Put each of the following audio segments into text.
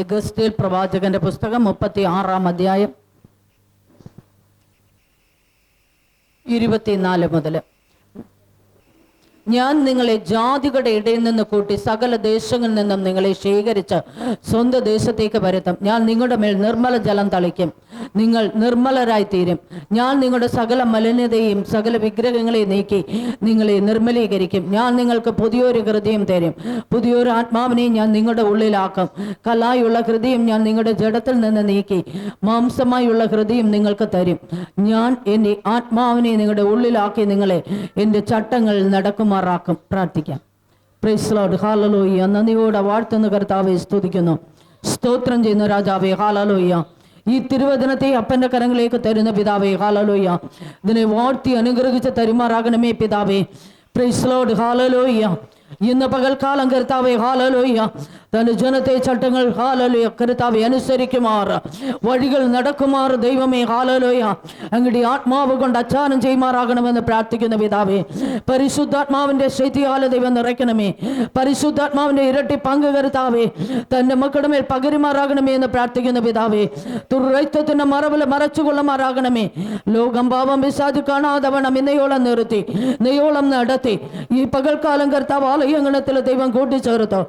എഗസ്റ്റിൽ പ്രവാചകന്റെ പുസ്തകം മുപ്പത്തി ആറാം അധ്യായം ഇരുപത്തിനാല് മുതൽ ഞാൻ നിങ്ങളെ ജാതികളുടെ ഇടയിൽ നിന്ന് കൂട്ടി സകല ദേശങ്ങളിൽ നിന്നും നിങ്ങളെ ശേഖരിച്ച് സ്വന്തം ദേശത്തേക്ക് വരുത്തും ഞാൻ നിങ്ങളുടെ മേൽ നിർമ്മല ജലം തളിക്കും. നിങ്ങൾ നിർമ്മലരായി തീരും. ഞാൻ നിങ്ങളുടെ സകല മലിനതയും സകല വിഗ്രഹങ്ങളെയും നീക്കി നിങ്ങളെ നിർമ്മലീകരിക്കും. ഞാൻ നിങ്ങൾക്ക് പുതിയൊരു ഹൃദയം തരും. പുതിയൊരു ആത്മാവിനെയും ഞാൻ നിങ്ങളുടെ ഉള്ളിലാക്കും. കലായുള്ള ഹൃദയം ഞാൻ നിങ്ങളുടെ ജഡത്തിൽ നിന്ന് നീക്കി മാംസമായുള്ള ഹൃദയം നിങ്ങൾക്ക് തരും. ഞാൻ എന്റെ ആത്മാവിനെ നിങ്ങളുടെ ഉള്ളിലാക്കി നിങ്ങളെ എന്റെ ചട്ടങ്ങളിൽ നടക്കുമാറാക്കും പ്രാർത്ഥിക്കാം. പ്രൈസ്ലോഡ് ഹാലലോയ്യ നന്ദിയോടെ വാഴ്ത്തുന്ന കർത്താവെ സ്തുതിക്കുന്നു. സ്തോത്രം ചെയ്യുന്ന രാജാവെ ഹാലലോയ്യ ഈ തിരുവചനത്തെ അപ്പന്റെ കരങ്ങളിലേക്ക് തരുന്ന പിതാവേ ഹാലലോയ്യ ഇതിനെ വാഴ്ത്തി അനുഗ്രഹിച്ച് തരുമാറാകണമേ പിതാവേ. പ്രൈസ്ലോഡ് ഹാലലോയ്യ ഇന്ന് പകൽക്കാലം കർത്താവെ ഹാലലോയ്യ. തന്റെ ജനത്തെ ചട്ടങ്ങൾ ഹാലലോയ കർത്താവെ അനുസരിക്കുമാർ. വഴികൾ നടക്കുമാർ ദൈവമേ ഹാലലോയ അങ്ങയുടെ ആത്മാവ് കൊണ്ട് അച്ചാനം ചെയ്യുമാറാകണമെന്ന് പ്രാർത്ഥിക്കുന്ന പിതാവേ പരിശുദ്ധാത്മാവിന്റെ ശൈത്യാല ദൈവം നിറയ്ക്കണമേ. പരിശുദ്ധാത്മാവിന്റെ ഇരട്ടി പങ്ക് കരുത്താവേ തന്റെ മക്കളുടെ മേൽ പകരുമാറാകണമേ എന്ന് പ്രാർത്ഥിക്കുന്ന പിതാവേ തുറൈത്വത്തിന്റെ മറവിൽ മറച്ചുകൊള്ളുമാറാകണമേ. ലോകം പാപം വിശാദി കാണാതെ വേണം ഇന്നയോളം നിർത്തി നെയ്യോളം നടത്തി. ഈ പകൽക്കാലം കർത്താവ് చాలా ఈ అంగణత్తుల దైవం కోటి చేరుతాం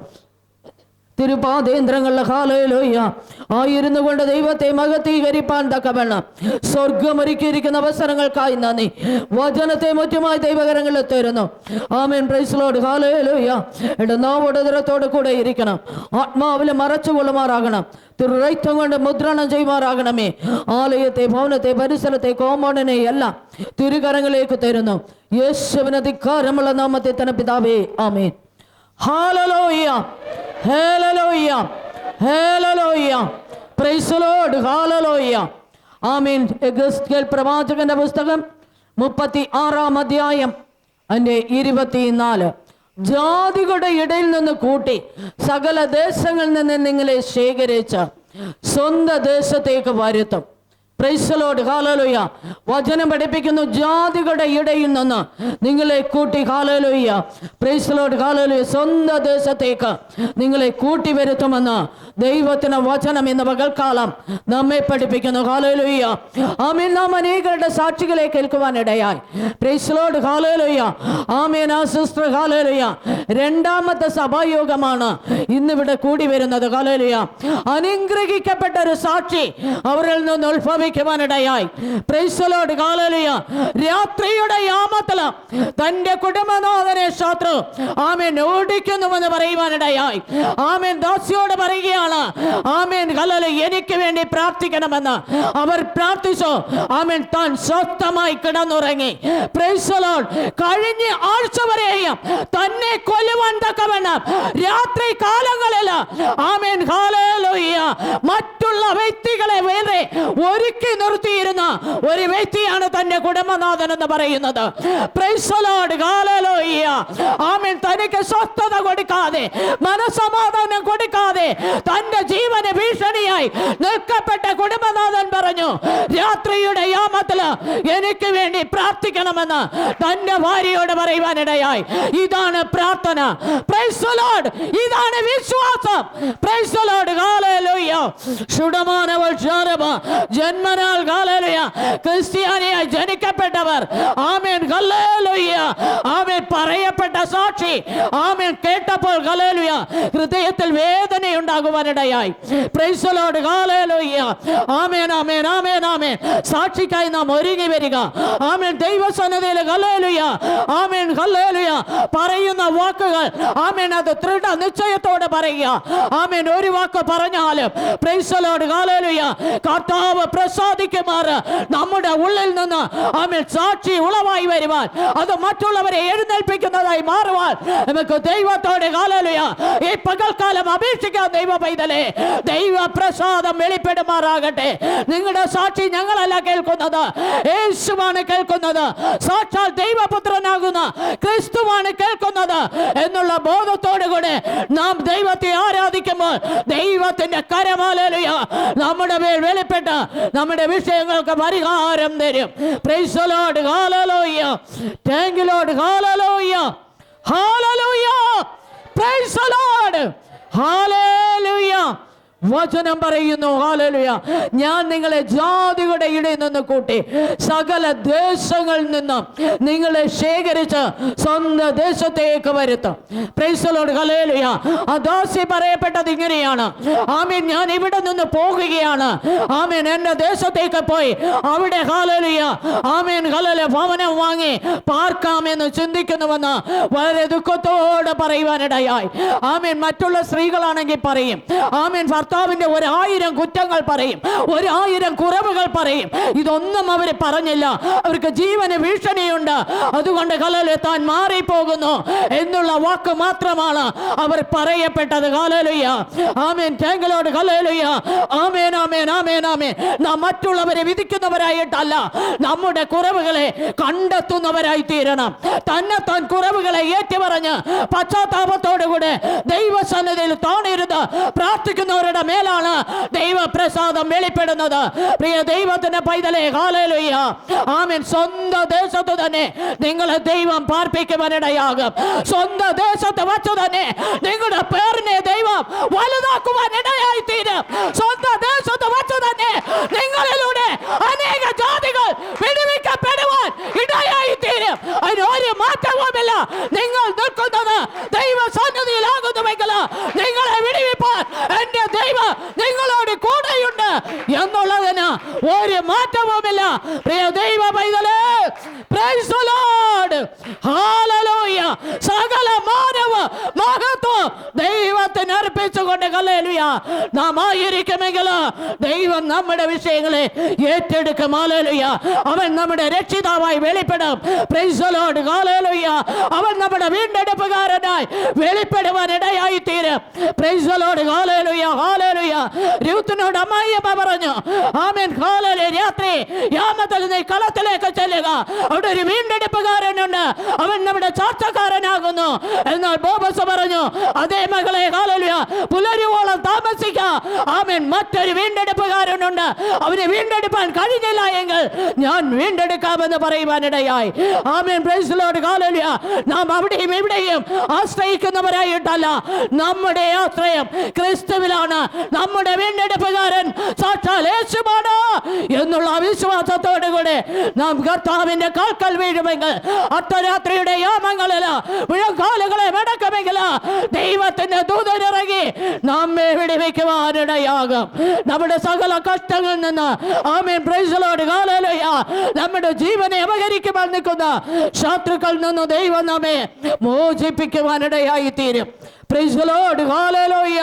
തിരുപാതേന്ദ്രങ്ങളുടെ ഹാലയിലോയ്യ ആയിരുന്നു കൊണ്ട് ദൈവത്തെ മകത്തീകരിപ്പാൻ തക്കവണ്ണം. സ്വർഗമൊരുക്കിയിരിക്കുന്ന അവസരങ്ങൾക്കായി നന്ദി. വചനത്തെ മുറ്റുമായി ദൈവകരങ്ങളിൽ തരുന്നു ആമേൻ. പ്രൈസ്ലോട് ഹാലയിലോയ്യ എന്റെ നാവോടതരത്തോട് കൂടെ ഇരിക്കണം. ആത്മാവിൽ മറച്ചുകൊള്ളുമാറാകണം. തിരുറൈത്വം കൊണ്ട് മുദ്രണം ചെയ്യുമാറാകണമേ. ആലയത്തെ ഭവനത്തെ പരിസരത്തെ കോമ്പൗണ്ടിനെ എല്ലാം തിരുകരങ്ങളിലേക്ക് തരുന്നു. യേശുവിന് ധിക്കാരമുള്ള നാമത്തെ തന്നെ പിതാവേ. ആമേൻ. ആമീൻ പ്രവാചകന്റെ പുസ്തകം മുപ്പത്തി ആറാം അധ്യായം അതിന്റെ ഇരുപത്തിനാല്. ജാതികളുടെ ഇടയിൽ നിന്ന് കൂട്ടി സകല ദേശങ്ങളിൽ നിന്ന് നിങ്ങളെ ശേഖരിച്ച് സ്വന്തം ദേശത്തേക്ക് വരുത്തും. പ്രൈസലോട് ഹാലലോയ്യ വചനം പഠിപ്പിക്കുന്നു ജാതികളുടെ ഇടയിൽ നിന്ന്. നിങ്ങളെ കൂട്ടി ഹാലലോയ്യ പ്രൈസലോട് ഹാലലോയ്യ സ്വന്തം ദേശത്തേക്ക് നിങ്ങളെ കൂട്ടി വരുത്തുമെന്ന് ദൈവത്തിന് വചനം എന്ന പകൽക്കാലം നമ്മെ പഠിപ്പിക്കുന്നു. ഹാലലോയ്യ ആമീൻ. നാം അനേകരുടെ സാക്ഷികളെ കേൾക്കുവാനിടയായി പ്രൈസലോട് ഹാലലോയ്യ ആമേൻ. ആ സിസ്റ്റർ ഹാലലോയ്യ രണ്ടാമത്തെ സഭായോഗമാണ് ഇന്നിവിടെ കൂടി വരുന്നത്. ഹാലലോയ്യ അനുഗ്രഹിക്കപ്പെട്ട ഒരു സാക്ഷി അവരിൽ നിന്ന് ഉത്ഭവിക്കുവാനിടയായി പ്രൈസലോട് കാലലിയ രാത്രിയുടെ യാമത്തിൽ തന്റെ കുടുംബനാഥനെ ശത്രു ആമേൻ ഓടിക്കുന്നുവെന്ന് പറയുവാനിടയായി. ആമേൻ ദാസിയോട് പറയുകയാണ് ആമേൻ കലല് എനിക്ക് വേണ്ടി പ്രാർത്ഥിക്കണമെന്ന്. അവർ പ്രാർത്ഥിച്ചു ആമേൻ താൻ സ്വസ്ഥമായി കിടന്നുറങ്ങി. പ്രൈസലോട് കഴിഞ്ഞ ആഴ്ച വരെയും തന്നെ കൊല്ലുവാൻ തക്കവണ്ണം രാത്രി കാലങ്ങളിൽ ആമേൻ മറ്റുള്ള വ്യക്തികളെ വേറെ ഒരുക്കി നിർത്തിയിരുന്ന ഒരു വ്യക്തിയാണ് തന്റെ കുടുംബനാഥൻ എന്ന് പറയുന്നത്. ആമേൻ. തനിക്ക് സ്വസ്ഥത കൊടുക്കാതെ മനസമാധാനം കൊടുക്കാതെ തന്റെ ജീവന് ഭീഷണിയായി നിൽക്കപ്പെട്ട കുടുംബനാഥൻ പറഞ്ഞു രാത്രിയുടെ യാമത്തിൽ എനിക്ക് വേണ്ടി പ്രാർത്ഥിക്കണമെന്ന് തന്റെ ഭാര്യയോട് പറയുവാനിടയായി. ഇതാണ് പ്രാർത്ഥന. ഇതാണ് വിശ്വാസം. Praise ജന്മനാൽ Hallelujah. ക്രിസ്ത്യാനിയായി ജനിക്കപ്പെട്ടവർ ആമേൻ ഹല്ലേലൂയ ആമേൻ പറയപ്പെട്ട സാക്ഷി ആമേൻ കേട്ടപ്പോൾ ഹല്ലേലൂയ ഹൃദയത്തിൽ വേദനയുണ്ടാകുവാനിടയായി Lord. Hallelujah. ആമേൻ ആമേൻ ആമേൻ ആമേൻ സാക്ഷിക്കായി നാം ഒരുങ്ങി വരിക ആമേൻ ദൈവസന്നതയിൽ ഹല്ലേലൂയ ആമേൻ ഹല്ലേലൂയ പറയുന്ന വാക്കുകൾ ആമേൻ അത് ദൃഢ നിശ്ചയത്തോടെ പറയുക ആമേൻ ഒരു വാക്ക് പറഞ്ഞാലും പ്രൈസലോട് ഹല്ലേലൂയ കർത്താവ് പ്രസാദിക്കുമാറ് നമ്മുടെ ഉള്ളിൽ നിന്ന് ആമേൻ സാക്ഷി ഉളവായി വരുവാൻ അത് മറ്റുള്ളവരെ എഴുന്നേൽപ്പിക്കുന്നതായി മാറുവാൻ നമുക്ക് ദൈവത്തോടെ ഹല്ലേലൂയ. ഈ പകൽക്കാലം അപേക്ഷിക്കാം ദൈവ പൈതലേ ദൈവ പ്രസാദം വെളിപ്പെടുമാറാകട്ടെ. നിങ്ങളുടെ സാക്ഷി ഞങ്ങളല്ല കേൾക്കുന്നത് യേശുവാണ് കേൾക്കുന്നത് സാക്ഷാൽ ദൈവപുത്രനാകുന്ന ക്രിസ്തുവാണ് കേൾക്കുന്നത് എന്നുള്ള ബോധത്തോടു കൂടെ നാം ദൈവത്തെ ആരാധിക്കുമ്പോൾ ദൈവത്തിന്റെ കരമാലയ നമ്മുടെ മേൽ വെളിപ്പെട്ട് നമ്മുടെ വിഷയങ്ങൾക്ക് പരിഹാരം തരും Praise the Lord. Hallelujah. Thank you, Lord. Hallelujah. Hallelujah. Praise the Lord. Hallelujah. വചനം പറയുന്നു ഹാലലുയ ഞാൻ നിങ്ങളെ ജാതികളുടെ ഇടയിൽ നിന്ന് കൂട്ടി സകല ദേശങ്ങളിൽ നിന്നും നിങ്ങളെ ശേഖരിച്ച് സ്വന്തം ദേശത്തേക്ക് വരുത്തും. ഹലേലുയ അദാസി ദാസി പറയപ്പെട്ടത് ഇങ്ങനെയാണ്. ആമീൻ ഞാൻ ഇവിടെ നിന്ന് പോകുകയാണ്. ആമീൻ എന്റെ ദേശത്തേക്ക് പോയി. അവിടെ ഹാലലുയ ആമീൻ ഹലല ഭവനം വാങ്ങി പാർക്കാമെന്ന് ചിന്തിക്കുന്നുവെന്ന് വളരെ ദുഃഖത്തോടെ പറയുവാനിടയായി. ആമീൻ മറ്റുള്ള സ്ത്രീകളാണെങ്കിൽ പറയും. ആമീൻ ഭർത്താവിന്റെ ഒരായിരം കുറ്റങ്ങൾ പറയും ഒരായിരം കുറവുകൾ പറയും. ഇതൊന്നും അവർ പറഞ്ഞില്ല. അവർക്ക് ജീവന് ഭീഷണിയുണ്ട്. അതുകൊണ്ട് കലല് താൻ മാറിപ്പോകുന്നു എന്നുള്ള വാക്ക് മാത്രമാണ് അവർ പറയപ്പെട്ടത്. കാലലുയ്യ ആമേൻ. താങ്കളോട് കലലുയ്യ ആമേൻ ആമേൻ ആമേൻ ആമേൻ. നാം മറ്റുള്ളവരെ വിധിക്കുന്നവരായിട്ടല്ല നമ്മുടെ കുറവുകളെ കണ്ടെത്തുന്നവരായി തീരണം. തന്നെ താൻ കുറവുകളെ ഏറ്റുപറഞ്ഞ് പശ്ചാത്താപത്തോടുകൂടെ ദൈവസന്നിധിയിൽ താണിരുന്ന് പ്രാർത്ഥിക്കുന്നവരുടെ മേലാണ് ദൈവപ്രസാദം വെളിപ്പെടുന്നത്. പ്രിയ ദൈവത്തിന്റെ പൈതലെ കാലയിലൊയ്യ ആമീൻ. സ്വന്തം ദേശത്ത് തന്നെ നിങ്ങളെ ദൈവം പാർപ്പിക്കുവാനിടയാകും. സ്വന്തം ദേശത്ത് വച്ചു തന്നെ നിങ്ങളുടെ പേരിനെ ദൈവം വലുതാക്കുവാൻ ഇടയായി തീരും സ്വന്തം ദേശത്ത് വച്ചു തന്നെ നിങ്ങളിലൂടെ അനേക ജാതികൾ വിടുവിക്കപ്പെടുവാൻ ഇടയായി തീരും അതിന് ഒരു മാറ്റവുമില്ല. നിങ്ങൾ നിൽക്കുന്നത് ദൈവ സന്നിധിയിലാകുന്നുവെങ്കിൽ നിങ്ങളെ വിടുവിപ്പാൻ എന്റെ ദൈവം നിങ്ങളോട് കൂടെയുണ്ട് എന്നുള്ളതിന് ഒരു മാറ്റവുമില്ല പ്രിയ ദൈവ പൈതലേ. Hallelujah. സകല മാനവ മഹത്വം ദൈവത്തിന് അർപ്പിച്ചുകൊണ്ട് കല്ലേലുയ നാം ആയിരിക്കുമെങ്കിൽ ദൈവം നമ്മുടെ വിഷയങ്ങളെ ഏറ്റെടുക്കും ആലേലുയ അവൻ നമ്മുടെ രക്ഷിതാവായി വെളിപ്പെടും Lord. Hallelujah. അവൻ നമ്മുടെ വീണ്ടെടുപ്പുകാരനായി വെളിപ്പെടുവാൻ ഇടയായി തീരും Lord. Hallelujah. Hallelujah. രൂത്തിനോട് അമ്മായിയമ്മ പറഞ്ഞു ആമേൻ ഹാലലെ രാത്രി യാമത്തിൽ നീ കളത്തിലേക്ക് ചെല്ലുക അവിടെ ഒരു വീണ്ടെടുപ്പുകാരനുണ്ട് അവൻ നമ്മുടെ ചാർച്ചക്കാരനാകുന്നു എന്നാൽ ബോബസ് പറഞ്ഞു അതേ മകളെ കാലല്ല പുലരുവോളം താമസിക്ക. ആമേൻ. മറ്റൊരു വീണ്ടെടുപ്പുകാരനുണ്ട്. അവനെ വീണ്ടെടുപ്പാൻ കഴിഞ്ഞില്ല എങ്കിൽ ഞാൻ വീണ്ടെടുക്കാമെന്ന് പറയുവാനിടയായി. ആമേൻ. പ്രൈസ് ലോർഡ് ഹാലലുയ നാം അവിടെയും ഇവിടെയും ആശ്രയിക്കുന്നവരായിട്ടല്ല. നമ്മുടെ ആശ്രയം ക്രിസ്തുവിലാണ്. നമ്മുടെ വീണ്ടെടുപ്പുകാരൻ സാക്ഷാൽ യേശുമാണ് എന്നുള്ള വിശ്വാസത്തോടു കൂടെ നാം കർത്താവിന്റെ കാൽക്കൽ വീഴുമെങ്കിൽ അർദ്ധരാത്രിയുടെ യാമങ്ങളിൽ മുഴങ്കാലുകളെ മടക്കുമെങ്കിൽ ദൈവത്തിന്റെ ദൂതനിറങ്ങി നമ്മെ വിടുവിക്കുവാനിടയാകും. നമ്മുടെ സകല കഷ്ടങ്ങളിൽ നിന്ന് ആമീൻ പ്രൈസലോട് കാലയ നമ്മുടെ ജീവനെ അപകരിക്കുവാൻ നിൽക്കുന്ന ശത്രുക്കളിൽ നിന്ന് ദൈവം നമ്മെ മോചിപ്പിക്കുവാനിടയായി തീരും പ്രൈസലോട് കാലയ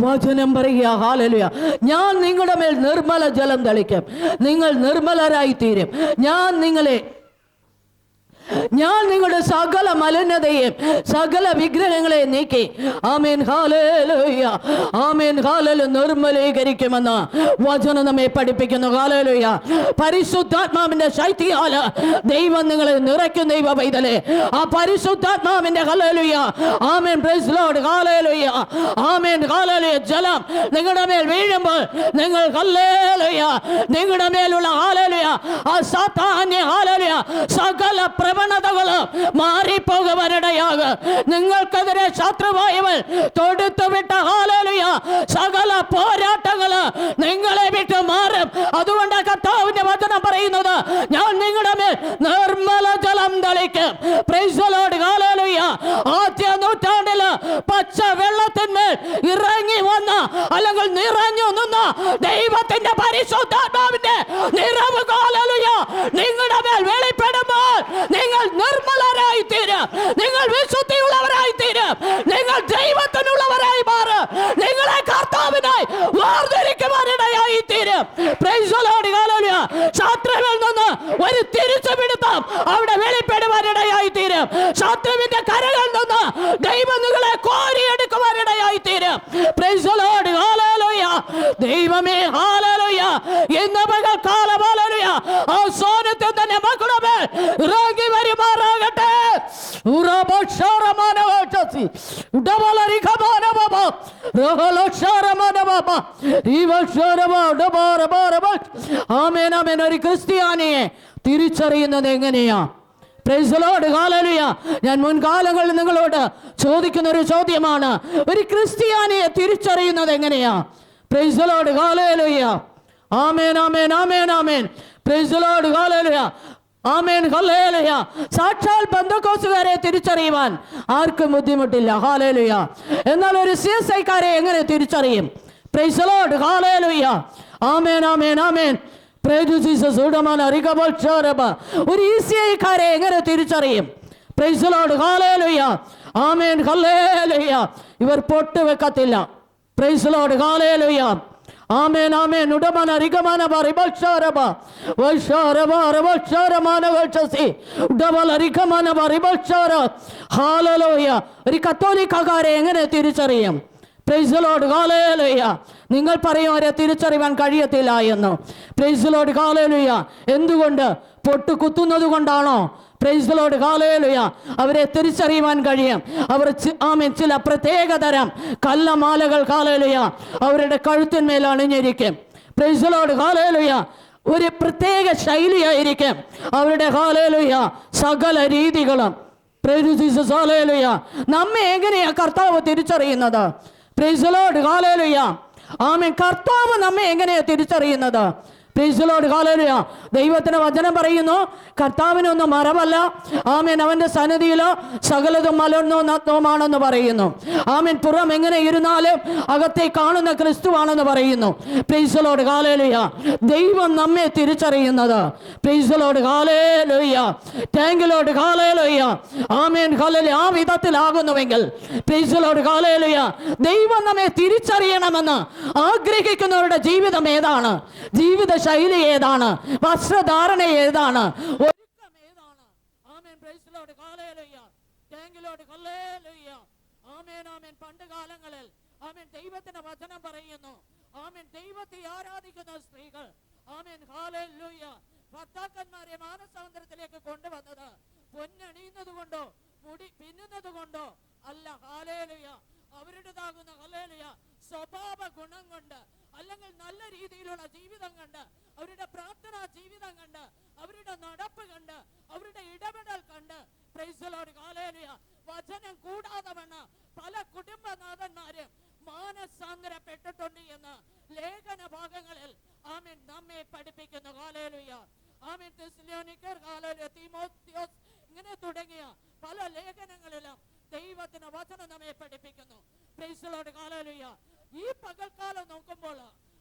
വചനം പറയുക ഹാലലുയ ഞാൻ നിങ്ങളുടെ മേൽ നിർമ്മല ജലം തളിക്കും. നിങ്ങൾ നിർമ്മലരായി തീരും ഞാൻ നിങ്ങളെ ഞാൻ നിങ്ങളുടെ സകല മലിനതയും സകല വിഗ്രഹങ്ങളെ നീക്കി. ആമേൻ ഹാലേലുയ ആമേൻ ഹാലല് നിർമ്മലീകരിക്കുമെന്ന് വചനം നമ്മെ പഠിപ്പിക്കുന്നു. ഹാലേലുയ പരിശുദ്ധാത്മാവിന്റെ ശൈത്യാൽ ദൈവം നിങ്ങളെ നിറയ്ക്കും ദൈവ പൈതലെ. ആ പരിശുദ്ധാത്മാവിന്റെ hallelujah amen praise Lord hallelujah amen hallelujah ജലം നിങ്ങളുടെ മേൽ വീഴുമ്പോൾ നിങ്ങൾ ഹല്ലേലുയ. നിങ്ങളുടെ മേലുള്ള ഹാലലുയ ആ സാധാന്യ ഹാലലുയ സകല പ്രവണതകൾ മാറിപ്പോകുവാനിടയാക. നിങ്ങൾക്കെതിരെ ശത്രുവായവൻ തൊടുത്തുവിട്ട ഹാലലുയ സകല പോരാട്ടങ്ങൾ നിങ്ങളെ വിട്ട് മാറും. അതുകൊണ്ട് കർത്താവിന്റെ വചനം പറയുന്നത് ഞാൻ നിങ്ങളുടെ മേൽ നിർമ്മല ജലം തളിക്കും. ആദ്യ നൂറ്റാണ്ടിൽ പച്ച വെള്ളത്തിന്മേൽ ഇറങ്ങി വന്ന അല്ലെങ്കിൽ നിറഞ്ഞു നിന്ന ദൈവത്തിന്റെ പരിശുദ്ധാത്മാവിന്റെ കാലലുയ നിങ്ങളുടെ മേൽ വെളിപ്പെടുമ്പോൾ നിങ്ങൾ നിർമ്മലരായി തീരും നിങ്ങൾ വിശുദ്ധിയുള്ളവരായി തീരും നിങ്ങൾ ദൈവത്തിനുള്ളവരായി മാറും. നിങ്ങളെ കർത്താവിനായി വേർതിരിക്കുവാനിടയായി തീരും. ശത്രുവിൽ നിന്ന് ഒരു തിരിച്ചു തിരിച്ചുപിടുത്തം അവിടെ വെളിപ്പെടുവാനിടയായി തീരും ശാത്രവിന്റെ കരകളിൽ നിന്ന് ദൈവം നിങ്ങളെ കോരിയെടുക്കുവാനിടയായി തീരും. ദൈവമേ ഹാലലുയ ഇന്ന് മകൾ കാലം ഹാലലുയ ആ സോനത്തിൽ തന്നെ മക്കളുമേ ക്രിസ്ത്യാനിയെ തിരിച്ചറിയുന്നത് എങ്ങനെയാ? പ്രൈസലോട് കാലലുയ ഞാൻ മുൻകാലങ്ങളിൽ നിങ്ങളോട് ചോദിക്കുന്ന ഒരു ചോദ്യമാണ്. ഒരു ക്രിസ്ത്യാനിയെ തിരിച്ചറിയുന്നത് എങ്ങനെയാ? പ്രൈസലോട് കാലലുയ ആമേൻ ആമേൻ ആമേൻ ആമേൻ. പ്രൈസലോട് കാലലുയ ആമേൻ ഹല്ലേലൂയ. സാക്ഷാൽ ബന്ധക്കോസുകാരെ തിരിച്ചറിയുവാൻ ആർക്കും ബുദ്ധിമുട്ടില്ല. ഹാലേലുയ എന്നാൽ ഒരു സി എസ് ഐക്കാരെ എങ്ങനെ തിരിച്ചറിയും? Lord hallelujah amen amen amen. Praise ഒരു ഇസിഐക്കാരെ എങ്ങനെ ഐക്കാരെ എങ്ങനെ തിരിച്ചറിയും? പ്രൈസലോട് ഹാലേലുയ ആമേൻ ഹല്ലേലൂയ. ഇവർ പൊട്ട് വെക്കത്തില്ല പ്രൈസലോട് ഹാലേലുയ ആമേൻ ആമേൻ. ഉടമന അരികമാന ബറിബക്ഷാരബ വൈഷാരബ റബക്ഷാരമാന വക്ഷസി ഉടമല റിഗമന ബറിബക്ഷാര ഹാലലോയ. ഒരു കത്തോലിക്കാരെ എങ്ങനെ തിരിച്ചറിയും? പ്രൈസലോട് കാലേലുയ നിങ്ങൾ പറയും തിരിച്ചറിയാൻ കഴിയത്തില്ല എന്ന്. പ്രൈസലോട് കാലേലുയ എന്തുകൊണ്ട്? പൊട്ട് കുത്തുന്നത് കൊണ്ടാണോ? പ്രൈസലോട് കാലയിലുയ അവരെ തിരിച്ചറിയുവാൻ കഴിയും. അവർ ആമേൻ. ചില പ്രത്യേക തരം കല്ലമാലകൾ കാലയിലുയ അവരുടെ കഴുത്തിന്മേൽ അണിഞ്ഞിരിക്കും. പ്രൈസലോട് കാലയിലുയ ഒരു പ്രത്യേക ശൈലിയായിരിക്കും അവരുടെ കാലയിലുയ സകല രീതികളും. Hallelujah. നമ്മെ എങ്ങനെയാ കർത്താവ് തിരിച്ചറിയുന്നത്? പ്രൈസലോട് കാലയിലുയ ആമേൻ. കർത്താവ് നമ്മെ എങ്ങനെയാ തിരിച്ചറിയുന്നത്? പ്രൈസലോട് കാലേലുയ ദൈവത്തിന് വചനം പറയുന്നു കർത്താവിനൊന്നും മറവല്ല. ആമേൻ. അവന്റെ സന്നിധിയിലോ സകലതും മലർന്നോ നഗ്നവുമാണെന്ന് പറയുന്നു. ആമേൻ. പുറം എങ്ങനെ ഇരുന്നാലും അകത്തെ കാണുന്ന ക്രിസ്തുവാണെന്ന് പറയുന്നു. പ്രീസിലോട് കാലേലുയ ദൈവം നമ്മെ തിരിച്ചറിയുന്നത്. പ്രീസിലോട് കാലേലുയ ടാങ്കിലോട് കാലേലുയ ആമേൻ. കാലലി ആ വിധത്തിലാകുന്നുവെങ്കിൽ പ്രീസിലോട് കാലേലുയ ദൈവം നമ്മെ തിരിച്ചറിയണമെന്ന് ആഗ്രഹിക്കുന്നവരുടെ ജീവിതം ഏതാണ്? ജീവിത ശൈലി ഏതാണ്? വസ്ത്രധാരണ ഏതാണ്? ഒരുക്കം ഏതാണ്? ആമേൻ പ്രൈസലോട് കാലേലുയ ടാങ്കിലോട് കല്ലേലുയ ആമേൻ ആമേൻ. പണ്ട് ആമേൻ ദൈവത്തിന്റെ വചനം പറയുന്നു. ആമേൻ ദൈവത്തെ ആരാധിക്കുന്ന സ്ത്രീകൾ. ആമേൻ ഹാലേലുയ ഭർത്താക്കന്മാരെ മാനസാന്തരത്തിലേക്ക് കൊണ്ടുവന്നത് പൊന്നണിയുന്നത് കൊണ്ടോ മുടി പിന്നുന്നത് കൊണ്ടോ അല്ല ഹാലേലുയ അവരുടേതാകുന്ന ഹലേലുയ സ്വഭാവ ഗുണം കൊണ്ട് അല്ലെങ്കിൽ നല്ല രീതിയിലുള്ള ജീവിതം കണ്ട് അവരുടെ പ്രാർത്ഥനാ ജീവിതം കണ്ട് അവരുടെ നടപ്പ് കണ്ട് അവരുടെ ഇടപെടൽ കണ്ട്. വചനം കൂടാതെ വേണ പല കുടുംബനാഥന്മാര് മാനസാന്തരപ്പെട്ടിട്ടുണ്ട് എന്ന് ലേഖന ഭാഗങ്ങളിൽ ആമീൻ നമ്മെ പഠിപ്പിക്കുന്നു. കാലേലുയ ആമീൻ. തീമോത്തിയോസ് ഇങ്ങനെ തുടങ്ങിയ പല ലേഖനങ്ങളിലും ദൈവത്തിന്റെ വചനം നമ്മെ പഠിപ്പിക്കുന്നു. പ്രൈസലോട് കാലേലുയ ഈ പകൽക്കാലം നോക്കുമ്പോൾ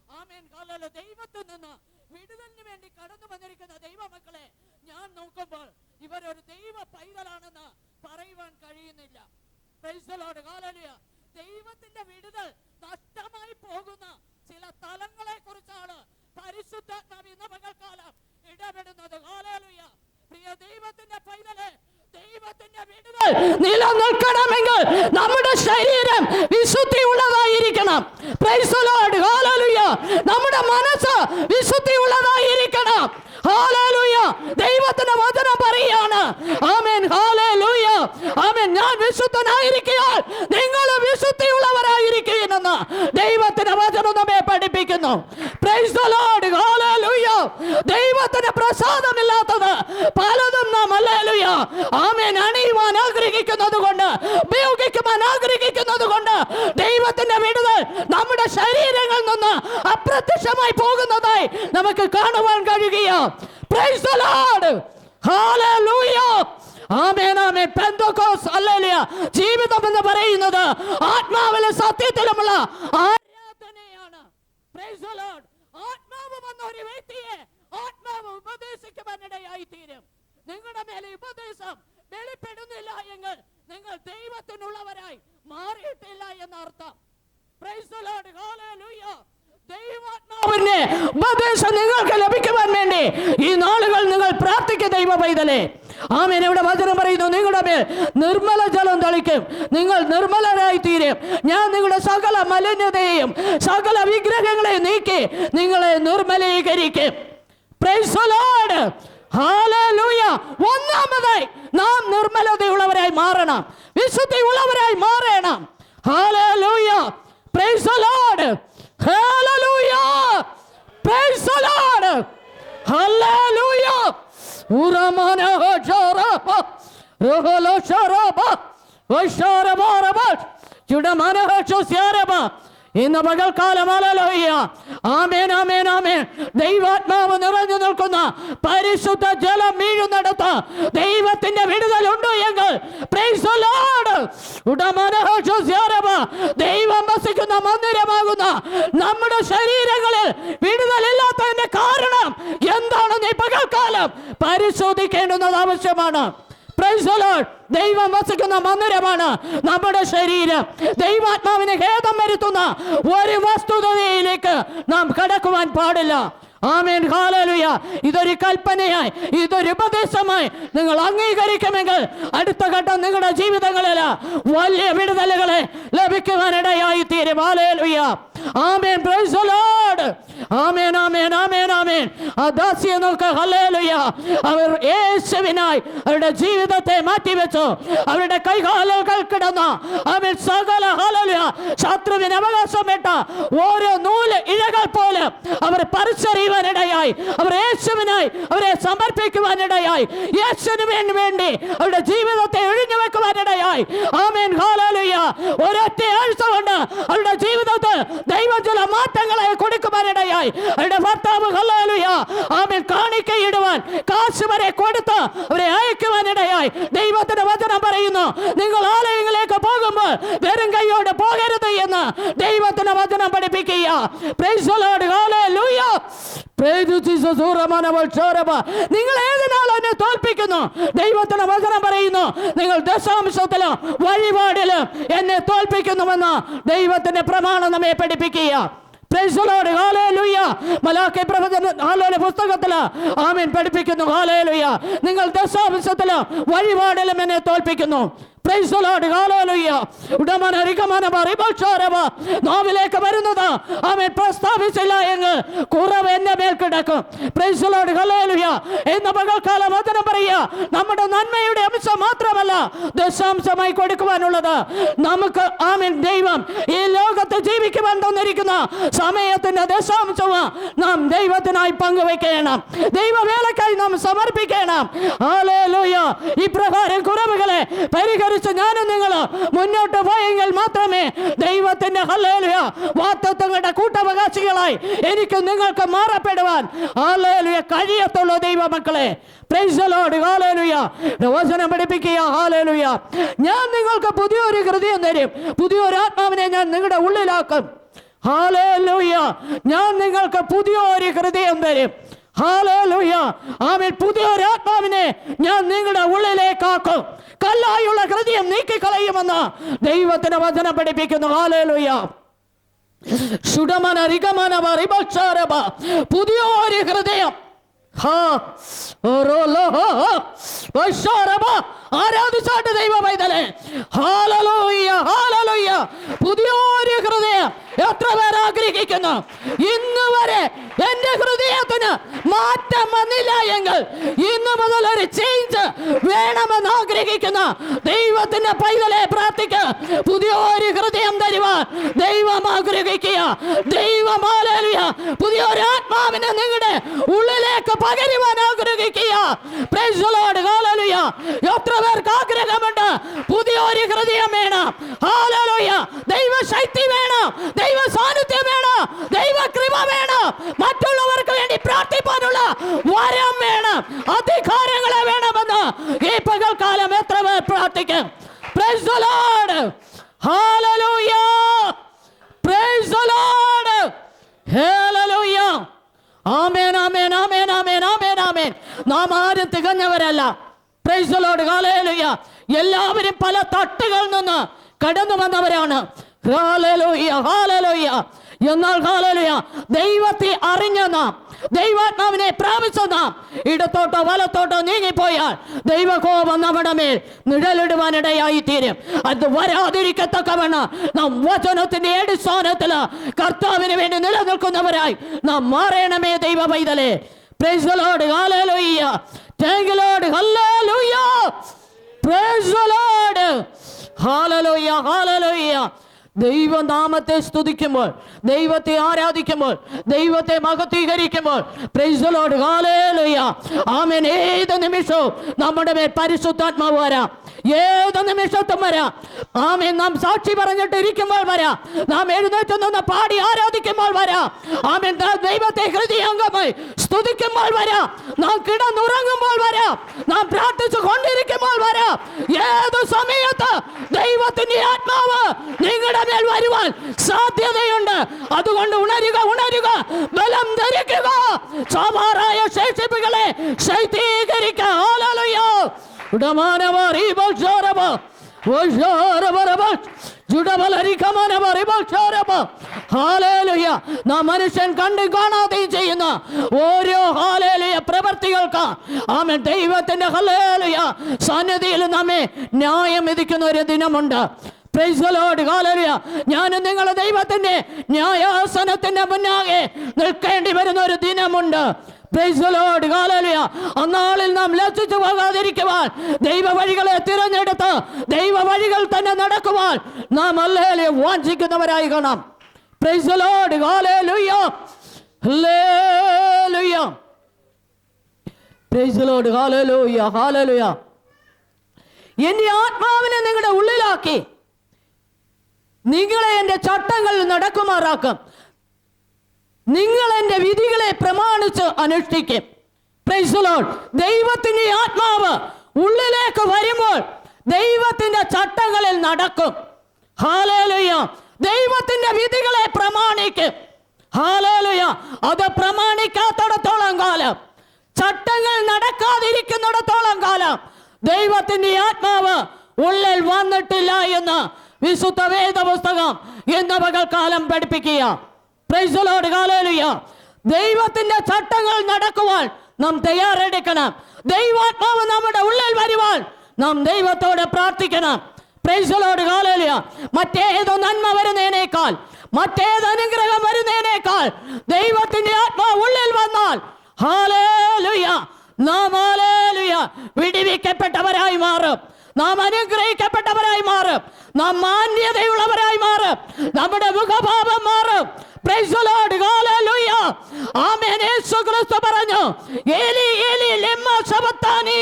ആമേൻ കാലല്ലോ ദൈവത്തിൽ നിന്ന് വിടുതലിന് വേണ്ടി കടന്നു വന്നിരിക്കുന്ന ദൈവമക്കളെ ഞാൻ നോക്കുമ്പോൾ ഇവരൊരു ദൈവ പൈതലാണെന്ന് പറയുവാൻ കഴിയുന്നില്ല. പ്രൈസലോട് കാലലിയ ദൈവത്തിന്റെ വിടുതൽ നഷ്ടമായി പോകുന്ന ചില തലങ്ങളെ കുറിച്ചാണ് പരിശുദ്ധാത്മാവ് ഇന്ന് പകൽക്കാലം ഇടപെടുന്നത്. കാലലുയ പ്രിയ ദൈവത്തിന്റെ പൈതലെ ദൈവത്തിന്റെ വിടുതൽ നിലനിൽക്കണമെങ്കിൽ നമ്മുടെ ശരീരം നമ്മുടെ മനസ്സ് വിശുദ്ധി ഉള്ളതായിരിക്കണം ദൈവത്തിന്റെ വചനം പറയാണ് ആമേൻ ഹാലേലൂയ ആമേൻ ഞാൻ വിശുദ്ധനായിരിക്കാൻ നിങ്ങൾ വിശുദ്ധിയുള്ളവരായിരിക്കുമെന്ന് ദൈവത്തിന്റെ വചനം നമ്മെ പഠിപ്പിക്കുന്നു. ദൈവത്തിന് പ്രസാദമില്ലാത്തത് പലതും നാം അല്ലേലുയ. ആമേൻ അണിയുവാൻ ആഗ്രഹിക്കുന്നത് കൊണ്ട് ഉപയോഗിക്കുവാൻ ആഗ്രഹിക്കുന്നത് കൊണ്ട് ദൈവത്തിന്റെ നമ്മുടെ ശരീരങ്ങളിൽ നിന്ന് അപ്രത്യക്ഷമായി പോകുന്നതായി നമുക്ക് കാണുവാൻ കഴിയുകയോ. പ്രൈസ് ഹല്ലേലൂയ ജീവിതം എന്ന് പറയുന്നത് ആത്മാവിലെ സത്യത്തിലുമുള്ള ആരാധനയാണ്. പ്രൈസ് വന്ന ഒരു നിങ്ങളുടെ മേലെ ഉപദേശം വെളിപ്പെടുന്നില്ല എങ്കിൽ നിങ്ങൾ ദൈവത്തിനുള്ളവരായി മാറിയിട്ടില്ല എന്നർത്ഥം. ദൈവാത്മാവിന്റെ ഉപദേശം നിങ്ങൾക്ക് ലഭിക്കുവാൻ വേണ്ടി ഈ നാളുകൾ നിങ്ങൾ പ്രാർത്ഥിക്കുക ദൈവ പൈതലേ ആമേൻ. ഇവിടെ വചനം പറയുന്നു നിങ്ങളുടെ മേൽ നിർമ്മല ജലം തളിക്കും. നിങ്ങൾ നിർമ്മലരായി തീരും. ഞാൻ നിങ്ങളുടെ സകല മലിനതയെയും സകല വിഗ്രഹങ്ങളെയും നീക്കി നിങ്ങളെ നിർമ്മലീകരിക്കും. ഒന്നാമതായി നാം നിർമ്മലതയുള്ളവരായി മാറണം. വിശുദ്ധി ഉള്ളവരായി മാറണം. Hallelujah. Praise Lord hallelujah praise Lord hallelujah ఉరమన జరబ రహల శరబ వైశారబ రబ చూడమన చూసారబ ഇന്ന് പകൽക്കാലം ആമേൻ ആമേൻ ആമേൻ ദൈവാത്മാവ് നിറഞ്ഞു നിൽക്കുന്ന പരിശുദ്ധ ജലം വീഴുന്നിടത്ത് ദൈവത്തിന്റെ വിടുതൽ ഉണ്ടോ എങ്കിൽ. ദൈവം വസിക്കുന്ന മന്ദിരമാകുന്ന നമ്മുടെ ശരീരങ്ങളിൽ വിടുതലില്ലാത്തതിന്റെ കാരണം എന്താണെന്ന് ഈ പകൽക്കാലം പരിശോധിക്കേണ്ടുന്നത് ആവശ്യമാണ്. ദൈവം വസിക്കുന്ന മന്ദിരമാണ് നമ്മുടെ ശരീരം. ദൈവാത്മാവിന് ഖേദം വരുത്തുന്ന ഒരു വസ്തുതയിലേക്ക് നാം കടക്കുവാൻ പാടില്ല. ആമേൻ. ഹാലലുയ. ഇതൊരു കൽപ്പനയായി ഇതൊരു ഉപദേശമായി നിങ്ങൾ അംഗീകരിക്കുമെങ്കിൽ അടുത്ത ഘട്ടം നിങ്ങളുടെ ജീവിതങ്ങളിൽ വലിയ വിടുതലുകളെ ലഭിക്കുവാനിടയായി തീരും hallelujah. Amen. Praise the Lord amen amen amen amen. ആ നോക്ക. ഹല്ലേലൂയ അവർ യേശുവിനായി അവരുടെ ജീവിതത്തെ മാറ്റിവെച്ചു. അവരുടെ കൈകാലുകൾ കിടന്ന. അവൻ സകല ഹല്ലേലൂയ ശത്രുവിന് അവകാശം ഓരോ നൂൽ ഇഴകൾ പോലെ അവർ പറിച്ചറിയുവാനിടയായി അവർ യേശുവിനായി അവരെ സമർപ്പിക്കുവാനിടയായി. യേശുവിന് വേണ്ടി വേണ്ടി അവരുടെ ജീവിതത്തെ ഒഴിഞ്ഞു വെക്കുവാനിടയായി. ആമേൻ. ഹാലലുയ ഒരൊറ്റ ആഴ്ച കൊണ്ട് അവരുടെ ജീവിതത്തെ ദൈവം ചില മാറ്റങ്ങളെ കൊടുക്കുവാനിടയായി. അവരുടെ ഭർത്താവ് ഹല്ലേലൂയ ആമേൻ കാണിക്കയിടുവാൻ കാശ് വരെ കൊടുത്ത് അവരെ അയക്കുവാനിടയായി. ദൈവത്തിന്റെ വചനം പറയുന്നു നിങ്ങൾ ആലയങ്ങളിലേക്ക് പോകുമ്പോൾ വെറും കൈയോടെ പോകരുത് എന്ന് ദൈവത്തിന്റെ വചനം പഠിപ്പിക്കുക. നിങ്ങൾ ഏതിനാൾ എന്നെ തോൽപ്പിക്കുന്നു? ദൈവത്തിന്റെ വചനം പറയുന്നു. നിങ്ങൾ ദശാംശത്തിലും വഴിപാടിലും എന്നെ തോൽപ്പിക്കുന്നുവെന്ന് ദൈവത്തിന്റെ പ്രമാണം നമ്മെ പഠിപ്പിക്കുക ആമീൻ പഠിപ്പിക്കുന്നു. നിങ്ങൾ ദശാംശത്തിൽ വഴിപാടിലും എന്നെ തോൽപ്പിക്കുന്നു. Praise Lord. Hallelujah. ഉടമന റികമന പരിഭക്ഷോരവ. നോവിലേക്ക് വരുന്നത് അവൻ പ്രസ്താവിച്ചില്ല എന്ന് കുറവ് എന്റെ മേൽ കിടക്കും പ്രൈസ് ലോർഡ്. Hallelujah. എന്ന പകൽക്കാലം വചനം പറയുക നമ്മുടെ നന്മയുടെ അംശം മാത്രമല്ല ദശാംശമായി കൊടുക്കുവാനുള്ളത് നമുക്ക് ആമേൻ ദൈവം ഈ ലോകത്ത് ജീവിക്കുവാൻ തന്നിരിക്കുന്ന സമയത്തിന്റെ ദശാംശവും നാം ദൈവത്തിനായി പങ്കുവെക്കണം ദൈവവേലക്കായി നാം സമർപ്പിക്കണം Hallelujah. ഇപ്രകാരം കുറവുകളെ പരിഹരിച്ച് ഞാനും നിങ്ങൾ മുന്നോട്ട് പോയെങ്കിൽ മാത്രമേ ദൈവത്തിന്റെ ഹല്ലേലൂയ വാത്തത്വങ്ങളുടെ കൂട്ടവകാശികളായി എനിക്ക് നിങ്ങൾക്ക് മാറപ്പെടുവാൻ ഹല്ലേലൂയ കഴിയത്തുള്ളൂ ദൈവമക്കളെ. മക്കളെ. വചനം പഠിപ്പിക്കുക. ഹാലേലുയ ഞാൻ നിങ്ങൾക്ക് പുതിയൊരു ഹൃദയം തരും. പുതിയൊരു ആത്മാവിനെ ഞാൻ നിങ്ങളുടെ ഉള്ളിലാക്കും. ഹാലേലുയ ഞാൻ നിങ്ങൾക്ക് പുതിയൊരു ഹൃദയം തരും. Hallelujah amen. പുതിയൊരു ആത്മാവിനെ ഞാൻ നിങ്ങളുടെ ഉള്ളിലേക്കാക്കും. കല്ലായുള്ള ഹൃദയം നീക്കിക്കളയുമെന്ന് ദൈവത്തിന് വചനം പഠിപ്പിക്കുന്നു. ഹാലേലുയ ഷുഡമന റിഗമന റിബക്ഷാരബ പുതിയൊരു ഹൃദയം. ഹാ. ഓരോലോ വൈശാരബ ആരാധിച്ചാട്ട് ദൈവ പൈതലെ ഹാലലോയ്യ ഹാലലോയ്യ പുതിയൊരു ഹൃദയം. എത്ര പേർ ആഗ്രഹിക്കുന്നു? ഇന്ന് വരെ എന്റെ ഹൃദയത്തിന് മാറ്റം വന്നില്ല എങ്കിൽ ഇന്ന് മുതൽ ഒരു ചേഞ്ച് വേണമെന്ന് ആഗ്രഹിക്കുന്ന ദൈവത്തിന്റെ പൈതലെ പ്രാർത്ഥിക്ക പുതിയൊരു ഹൃദയം തരുവാൻ ദൈവം ആഗ്രഹിക്കുക. ദൈവമാലിയ പുതിയൊരു ആത്മാവിനെ നിങ്ങളുടെ ഉള്ളിലേക്ക് പകരുവാൻ ആഗ്രഹിക്കുക. എത്ര പേർക്ക് ആഗ്രഹമുണ്ട്? പുതിയൊരു ഹൃദയം വേണം. ദൈവ ദൈവശക്തി വേണം. ദൈവ സാന്നിധ്യം വേണം. ദൈവ കൃപ വേണം. മറ്റുള്ളവർക്ക് വേണ്ടി പ്രാർത്ഥിപ്പാനുള്ള വരം വേണം. അധികാരങ്ങളെ വേണമെന്ന് ഈ പകൽക്കാലം എത്ര പേർ പ്രാർത്ഥിക്കും. ആമേൻ amen amen amen amen amen. നാം ആരും തികഞ്ഞവരല്ല. പ്രൈസ് the ലോർഡ് ഹല്ലേലൂയ എല്ലാവരും പല തട്ടുകളിൽ നിന്ന് കടന്നു വന്നവരാണ്. എന്നാൽ ഹാലലുയ ദൈവത്തെ അറിഞ്ഞ നാം ദൈവാത്മാവിനെ പ്രാപിച്ച നാം ഇടത്തോട്ടോ വലത്തോട്ടോ നീങ്ങിപ്പോയാൽ ദൈവകോപം നമ്മുടെ മേൽ നിഴലിടുവാനിടയായി തീരും അത് വരാതിരിക്കത്തക്കവണ്ണം നാം വചനത്തിന്റെ അടിസ്ഥാനത്തിൽ കർത്താവിന് വേണ്ടി നിലനിൽക്കുന്നവരായി നാം മാറണമേ ദൈവ പൈതലെ. Hallelujah. Thank you, Lord. Hallelujah. Praise the Lord. Hallelujah. Hallelujah. ദൈവനാമത്തെ സ്തുതിക്കുമ്പോൾ ദൈവത്തെ ആരാധിക്കുമ്പോൾ ദൈവത്തെ മഹത്വീകരിക്കുമ്പോൾ പ്രൈസലോട് ഹാലേലുയ ആമേൻ. ഏത് നിമിഷവും നമ്മുടെ മേൽ പരിശുദ്ധാത്മാവ് വരാം. ഏത് നിമിഷത്തും വരാം? ആമേ നാം സാക്ഷി പറഞ്ഞിട്ട് ഇരിക്കുമ്പോൾ വരാം. നാം എഴുന്നേറ്റ് നിന്ന് പാടി ആരാധിക്കുമ്പോൾ വരാം. ആമേ ദൈവത്തെ ഹൃദയംഗമായി സ്തുതിക്കുമ്പോൾ വരാം. നാം കിടന്നുറങ്ങുമ്പോൾ വരാം. നാം പ്രാർത്ഥിച്ചു കൊണ്ടിരിക്കുമ്പോൾ വരാം. ഏത് സമയത്ത് ദൈവത്തിന്റെ ആത്മാവ് നിങ്ങളുടെ മേൽ വരുവാൻ സാധ്യതയുണ്ട്? അതുകൊണ്ട് ഉണരുക ഉണരുക. ബലം ധരിക്കുക. സാമാറായ ശേഷിപ്പുകളെ ശൈതീകരിക്കുക. നാം മനുഷ്യൻ കണ്ടും കാണാതെയും ചെയ്യുന്ന ഓരോ ഹാലേലുയ പ്രവർത്തികൾക്ക് ആമൻ ദൈവത്തിന്റെ ഹല്ലേലൂയ സന്നിധിയിൽ നമ്മെ ന്യായം വിധിക്കുന്ന ഒരു ദിനമുണ്ട് Lord. Hallelujah. ഞാനും നിങ്ങളെ ദൈവത്തിന്റെ ന്യായാസനത്തിന്റെ മുന്നാകെ നിൽക്കേണ്ടി വരുന്ന ഒരു ദിനമുണ്ട് അന്നാളിൽ നാം ലജ്ജിച്ചു പോകാതിരിക്കുവാൻ ദൈവ വഴികളെ തിരഞ്ഞെടുത്ത് ദൈവ വഴികൾ തന്നെ നടക്കുവാൻ നാം അല്ലേലെ വാഞ്ചിക്കുന്നവരായി കാണാം. പ്രൈസലോട്. Hallelujah. എന്റെ ആത്മാവിനെ നിങ്ങളുടെ ഉള്ളിലാക്കി. നിങ്ങളെ എന്റെ ചട്ടങ്ങളിൽ നടക്കുമാറാക്കും. നിങ്ങൾ എന്റെ വിധികളെ പ്രമാണിച്ച് അനുഷ്ഠിക്കും. ദൈവത്തിന്റെ ആത്മാവ് ഉള്ളിലേക്ക് വരുമ്പോൾ ദൈവത്തിന്റെ ചട്ടങ്ങളിൽ നടക്കും. ദൈവത്തിന്റെ വിധികളെ പ്രമാണിക്കും. ഹാലേലുയ അത് പ്രമാണിക്കാത്തിടത്തോളം കാലം. ചട്ടങ്ങൾ നടക്കാതിരിക്കുന്നിടത്തോളം കാലം. ദൈവത്തിന്റെ ആത്മാവ് ഉള്ളിൽ വന്നിട്ടില്ല എന്ന് വിശുദ്ധ വേദ പുസ്തകം ഇന്ന് പകൽക്കാലം പഠിപ്പിക്കുക. ദൈവത്തിന്റെ ചട്ടങ്ങൾ നടക്കുവാൻ നാം തയ്യാറെടുക്കണം. ദൈവാത്മാവ് നമ്മുടെ ഉള്ളിൽ വരുവാൻ നാം ദൈവത്തോട് പ്രാർത്ഥിക്കണം. Praise the മറ്റേത് നന്മ വരുന്നതിനേക്കാൾ മറ്റേത് അനുഗ്രഹം വരുന്നതിനേക്കാൾ ദൈവത്തിന്റെ ആത്മാവ് ഉള്ളിൽ വന്നാൽ നാം വിടിവിക്കപ്പെട്ടവരായി മാറും. നാം അനുഗ്രഹിക്കപ്പെട്ടവരായി മാറും. നാം മാന്യതയുള്ളവരായി മാറും. നമ്മുടെ മുഖഭാവം മാറും. പറഞ്ഞു ഏലി ഏലി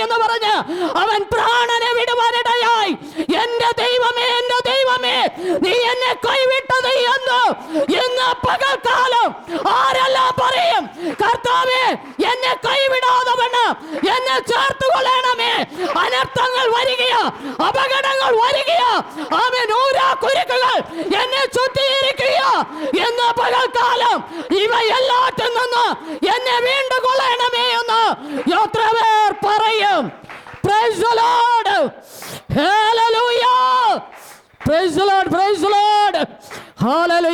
എന്ന് പറഞ്ഞ് അവൻ പ്രാണനെ വിടുവാനിടയായി എന്റെ ദൈവമേ എന്റെ ദൈവമേ നീ എന്നെ കൈവിട്ടത് എന്ന് ഇന്ന് പകൽക്കാലം ആരെല്ലാം പറയും? കർത്താവേ എന്നെ കൈവിടാതെ എന്നെ ചേർത്ത് കൊള്ളണമേ അനർത്ഥങ്ങൾ വരികയോ അപകടങ്ങൾ വരികയോ ആമേൻ ഊരാ കുരുക്കുകൾ എന്നെ ചുറ്റിയിരിക്കുകയോ എന്ന് പകൽക്കാലം ഇവയെല്ലാറ്റിൽ നിന്ന് എന്നെ വീണ്ടും കൊള്ളണമേ എന്ന് എത്ര പേർ പറയും.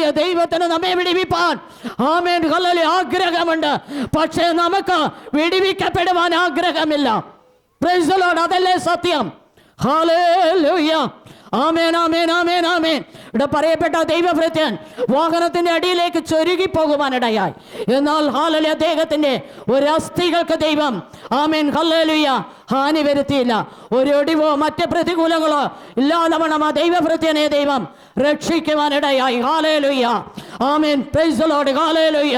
ദൈവത്തിന് നമ്മെ വിടിവിപ്പാൻ. ആമേൻ. ഹല്ലേലൂയ. ആഗ്രഹമുണ്ട്. പക്ഷേ നമുക്ക് വിടിവിക്കപ്പെടുവാൻ ആഗ്രഹമില്ല. അതല്ലേ സത്യം? Hallelujah amen amen amen amen. ഇവിടെ പറയപ്പെട്ട ദൈവഭൃത്യൻ വാഹനത്തിന്റെ അടിയിലേക്ക് ചൊരുകി പോകുവാനിടയായി. എന്നാൽ ഹാലലി അദ്ദേഹത്തിന്റെ ഒരു അസ്ഥികൾക്ക് ദൈവം ആമേൻ ഹല്ലേലൂയ ഹാനി വരുത്തിയില്ല. ഒരു ഒടിവോ മറ്റ് പ്രതികൂലങ്ങളോ ഇല്ലാതവണ്ണം ആ ദൈവഭൃത്യനെ ദൈവം രക്ഷിക്കുവാനിടയായി. ഹാലേലൂയ ആമേൻ പ്രൈസലോട് ഹാലേലൂയ.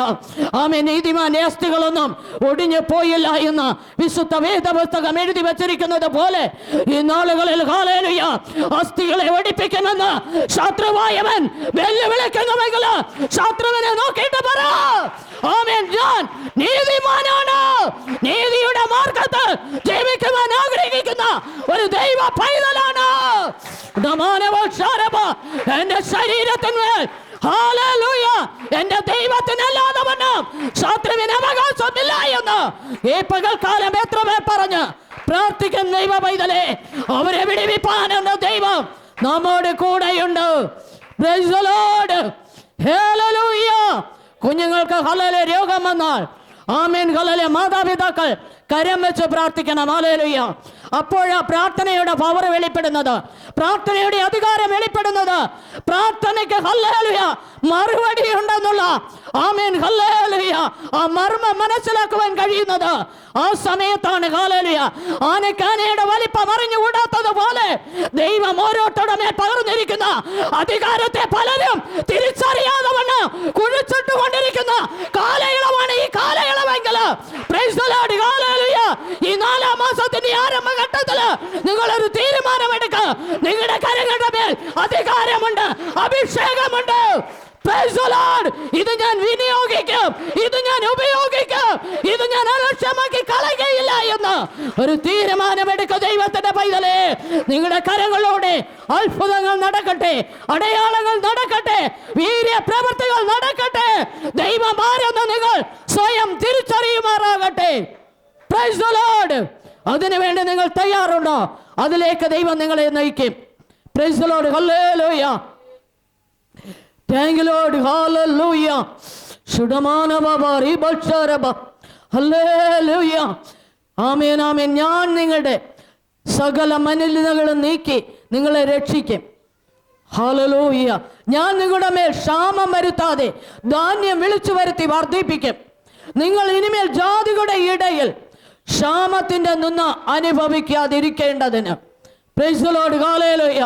ആമേൻ നീതിമാൻ അസ്ഥികളൊന്നും ഒടിഞ്ഞു പോയില്ല എന്ന് വിശുദ്ധ വേദപുസ്തകം എഴുതി വച്ചിരിക്കുന്നത് പോലെ ഈ നാളുകളിൽ ഹാലേലൂയ അസ്ഥികളെ ഓടിപ്പിക്കുമെന്ന് ശത്രുവായവൻ വെല്ലുവിളിക്കുന്നുവെങ്കിൽ ശത്രുവിനെ നോക്കിയിട്ട് പറ. ആമേൻ. ഞാൻ നീതിമാനാണ്. നീതിയുടെ മാർഗത്ത് ജീവിക്കുവാൻ ആഗ്രഹിക്കുന്ന ഒരു ദൈവ പൈതലാണ്. എന്റെ ശരീരത്തിന്മേൽ എന്റെ ദൈവത്തിനല്ലാതെ വണ്ണം ശത്രുവിന് അവകാശമില്ല എന്ന് ഈ പകൽക്കാലം എത്ര പേർ പറഞ്ഞ് പ്രാർത്ഥിക്കും ദൈവ പൈതലെ. അവരെ വിടിവിപ്പാനെന്ന ദൈവം നമ്മോട് കൂടെയുണ്ട്. കുഞ്ഞുങ്ങൾക്ക് ഹലലെ രോഗം വന്നാൽ. ആമീൻ ഹലലെ മാതാപിതാക്കൾ കരം വെച്ച് പ്രാർത്ഥിക്കണം. ഹാലേലുയ്യ അപ്പോഴാ പ്രാർത്ഥനയുടെ പവർ വെളിപ്പെടുന്നത്. പ്രാർത്ഥനയുടെ അധികാരം വെളിപ്പെടുന്നത്. പ്രാർത്ഥനയ്ക്ക് മറുപടി ഉണ്ടെന്നുള്ള ആമേൻ ആ മർമ്മം മനസ്സിലാക്കുവാൻ കഴിയുന്നത്. ആ സമയത്താണ് ആനക്കാനയുടെ വലിപ്പം അറിഞ്ഞുകൂടാത്തത് പോലെ ദൈവം ഓരോരുത്തരുടെ പകർന്നിരിക്കുന്ന അധികാരത്തെ പലരും തിരിച്ചറിയാതെ വണ്ണം കുഴിച്ചിട്ട് നിങ്ങളൊരു തീരുമാനമെടുക്കുക നിങ്ങളുടെ കരങ്ങളുടെ മേൽ അധികാരമുണ്ട് അഭിഷേകമുണ്ട്. ഇത് ഞാൻ വിനിയോഗിക്കും ഇത് ഞാൻ ഉപയോഗിക്കും ഇത് ഞാൻ അലക്ഷ്യമാക്കി കളയുകയില്ല എന്ന്. ഒരു തീരുമാനമെടുക്കുക ദൈവത്തിന്റെ പൈതലേ. നിങ്ങളുടെ കരങ്ങളോടെ അത്ഭുതങ്ങൾ നടക്കട്ടെ അടയാളങ്ങൾ നടക്കട്ടെ വീര്യ പ്രവൃത്തികൾ നടക്കട്ടെ. ദൈവം നിങ്ങൾ സ്വയം തിരിച്ചറിയുമാറാകട്ടെ. Praise the Lord. അതിനുവേണ്ടി നിങ്ങൾ തയ്യാറുണ്ടോ? അതിലേക്ക് ദൈവം നിങ്ങളെ നയിക്കും. ഹല്ലേലൂയ. Hallelujah. ആമേൻ ആമേൻ. ഞാൻ നിങ്ങളുടെ സകല മലിനതകളും നീക്കി നിങ്ങളെ രക്ഷിക്കും. ഹലലൂയ ഞാൻ നിങ്ങളുടെ മേൽ ക്ഷാമം വരുത്താതെ ധാന്യം വിളിച്ചു വരുത്തി വർദ്ധിപ്പിക്കും. നിങ്ങൾ ഇനിമേൽ ജാതികളുടെ ഇടയിൽ ക്ഷാമത്തിന്റെ നിന്ന് അനുഭവിക്കാതിരിക്കേണ്ടതിന് Praise കാലയിലൊയ്യ.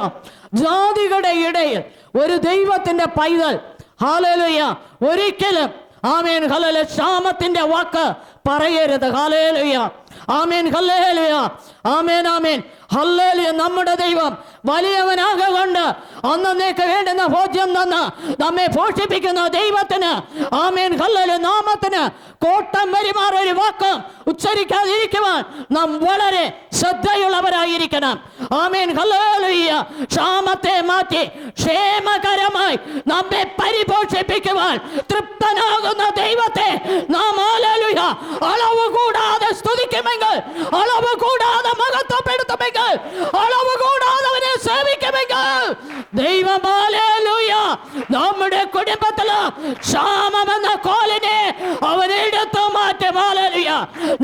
ജാതികളുടെ ഇടയിൽ ഒരു ദൈവത്തിന്റെ പൈതൽ ഹാലയിലൊയ്യ ഒരിക്കലും ആമേൻ ഹലല ക്ഷാമത്തിന്റെ വാക്ക് പറയരുത്. Hallelujah amen hallelujah. Amen amen. Hallelujah. നമ്മുടെ ദൈവം വലിയവനാകൊണ്ട് അന്നേക്ക് വേണ്ടുന്ന ഭോജ്യം തന്ന് നമ്മെ പോഷിപ്പിക്കുന്ന ദൈവത്തിന് ആമേൻ ഹല്ലല് നാമത്തിന് കോട്ടം വരിമാറൊരു വാക്ക് ഉച്ചരിക്കാതിരിക്കുവാൻ നാം വളരെ ശ്രദ്ധയുള്ളവരായിരിക്കണം. Amen hallelujah. ക്ഷാമത്തെ മാറ്റി ക്ഷേമകരമായി നമ്മെ പരിപോഷിപ്പിക്കുവാൻ തൃപ്തനാകുന്ന ദൈവത്തെ നാം ഹല്ലേലൂയ അളവ് കൂടാതെ സ്തുതിക്കുമെങ്കിൽ അളവ് കൂടാതെ മഹത്വപ്പെടുത്തുമെങ്കിൽ അളവ് കൂടാതെ സേവിക്കുമെങ്കിൽ ദൈവം ഹല്ലേലൂയ. നമ്മുടെ കുടുംബത്തിൽ ക്ഷാമം എന്ന കോലിനെ അവൻ എടുത്തു മാറ്റും.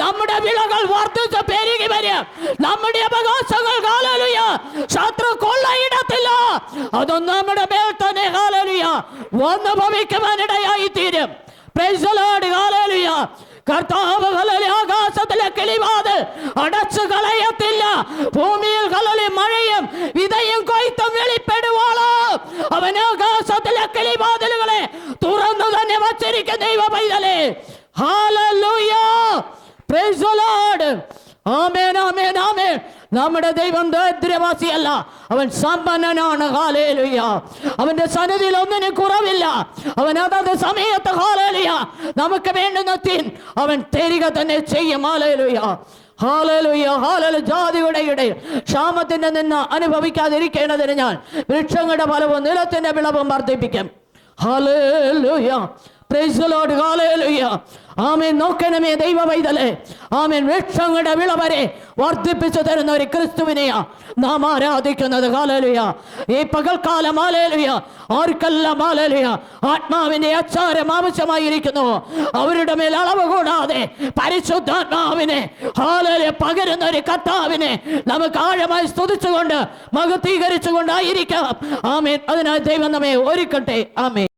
നമ്മുടെ വിളകൾ വർദ്ധിച്ച് പെരുകി വരും. നമ്മുടെ അവകാശങ്ങൾ ഹാലലുയ ശത്രു കൊള്ളയിടത്തില്ല. അതൊന്നും നമ്മുടെ മേൽ തന്നെ ഹാലലുയ വന്ന് ഭവിക്കുവാനിടയായി തീരും. Lord. Hallelujah. കർത്താവ് ആകാശത്തിലെ കിളിവാത് അടച്ചു കളയത്തില്ല ആകാശത്തിലെ കിളിവാതിലുകളെ തുറന്നു തന്നെ വച്ചിരിക്കുന്ന ദൈവ പൈതലേ. ആമേൻ ആമേൻ ആമേൻ. നമ്മുടെ ദൈവം ദരിദ്രവാസിയല്ല. അവൻ സമ്പന്നനാണ്. ഹാലേലുയ അവന്റെ സന്നിധിയിൽ ഒന്നിനും കുറവില്ല. അവൻ അതത് സമയത്ത് ഹാലേലുയ നമുക്ക് വേണ്ടുന്ന തീൻ അവൻ തരിക തന്നെ ചെയ്യും. ഹാലേലുയ ഹാലലുയ ഹാലലു ജാതിയുടെ ഇടയിൽ ക്ഷാമത്തിന്റെ നിന്ന് അനുഭവിക്കാതിരിക്കേണ്ടതിന് ഞാൻ വൃക്ഷങ്ങളുടെ ഫലവും നിലത്തിന്റെ വിളവും വർദ്ധിപ്പിക്കും Lord. ആമേൻ. നോക്കണമേ ദൈവ പൈതലേ ആമേൻ. വൃക്ഷങ്ങളുടെ വിള വരെ വർദ്ധിപ്പിച്ചു തരുന്ന ഒരു ക്രിസ്തുവിനെയാ നാം ആരാധിക്കുന്നത്. കാലലുയ ഈ പകൽക്കാലം ആലലുയ ആർക്കെല്ലാം ആലേലുയ ആത്മാവിന്റെ അച്ചാരം ആവശ്യമായിരിക്കുന്നു. അവരുടെ മേൽ അളവ് കൂടാതെ പരിശുദ്ധാത്മാവിനെ ഹാലലെ പകരുന്ന ഒരു കർത്താവിനെ നമുക്ക് ആഴമായി സ്തുതിച്ചുകൊണ്ട് മഹത്തീകരിച്ചുകൊണ്ടായിരിക്കാം ആമേൻ. അതിനാൽ ദൈവം നമ്മെ ഒരുക്കട്ടെ. ആമേൻ.